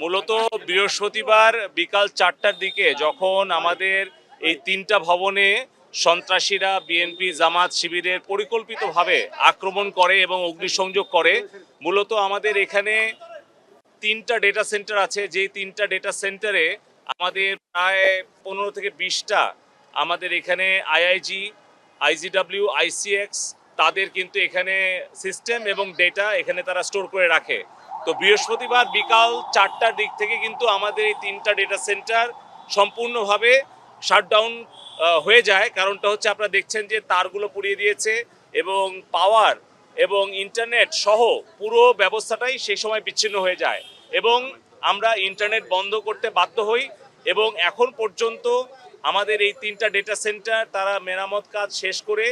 মূলত বৃহস্পতিবার বিকাল চারটার দিকে যখন আমাদের এই তিনটা ভবনে সন্ত্রাসীরা বিএনপি জামাত শিবিরের পরিকল্পিতভাবে আক্রমণ করে এবং অগ্নিসংযোগ করে, মূলত আমাদের এখানে তিনটা ডেটা সেন্টার আছে। যেই তিনটা ডেটা সেন্টারে আমাদের প্রায় পনেরো থেকে বিশটা আমাদের এখানে আইআইজি আইজিডাব্লিউ আইসিএক্স তাদের কিন্তু এখানে সিস্টেম এবং ডেটা এখানে তারা স্টোর করে রাখে। তো বৃহস্পতিবার বিকাল চারটার দিক থেকে কিন্তু আমাদের এই তিনটা ডেটা সেন্টার সম্পূর্ণভাবে শাটডাউন হয়ে যায়। কারণটা হচ্ছে আপনারা দেখছেন যে তারগুলো পুড়িয়ে দিয়েছে এবং পাওয়ার এবং ইন্টারনেট সহ পুরো ব্যবস্থাটাই সেই সময় বিচ্ছিন্ন হয়ে যায় এবং আমরা ইন্টারনেট বন্ধ করতে বাধ্য হই এবং এখন পর্যন্ত আমাদের এই তিনটা ডেটা সেন্টার তারা মেরামত কাজ শেষ করে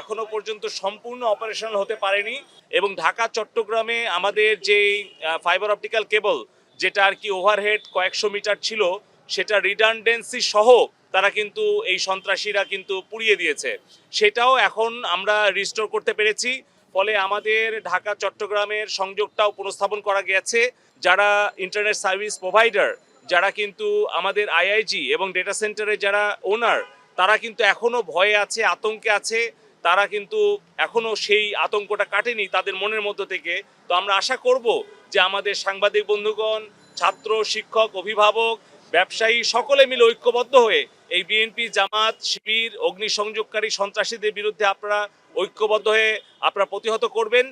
এখনও পর্যন্ত সম্পূর্ণ অপারেশনাল হতে পারেনি এবং ঢাকা, চট্টগ্রামে আমাদের যেই ফাইবার অপটিক্যাল কেবল যেটা আর কি ওভারহেড কয়েকশো মিটার ছিল, সেটা রিডান্ডেন্সি সহ তারা কিন্তু এই সন্ত্রাসীরা কিন্তু পুড়িয়ে দিয়েছে। সেটাও এখন আমরা রিস্টোর করতে পেরেছি, ফলে আমাদের ঢাকা, চট্টগ্রামের সংযোগটাও পুনঃস্থাপন করা গেছে। যারা ইন্টারনেট সার্ভিস প্রোভাইডার যারা কিন্তু আমাদের আইআইজি এবং ডেটা সেন্টারের যারা ওনার তারা কিন্তু এখনও ভয়ে আছে, আতঙ্কে আছে। তারা কিন্তু এখনও সেই আতঙ্কটা কাটেনি তাদের মনের মধ্য থেকে। তো আমরা আশা করব যে আমাদের সাংবাদিক বন্ধুগণ, ছাত্র, শিক্ষক, অভিভাবক, ব্যবসায়ী সকলে মিলে ঐক্যবদ্ধ হয়ে এই বিএনপি জামাত, শিবির, অগ্নিসংযোগকারী সন্ত্রাসীদের বিরুদ্ধে আপনারা ঐক্যবদ্ধ হয়ে আপনারা প্রতিহত করবেন।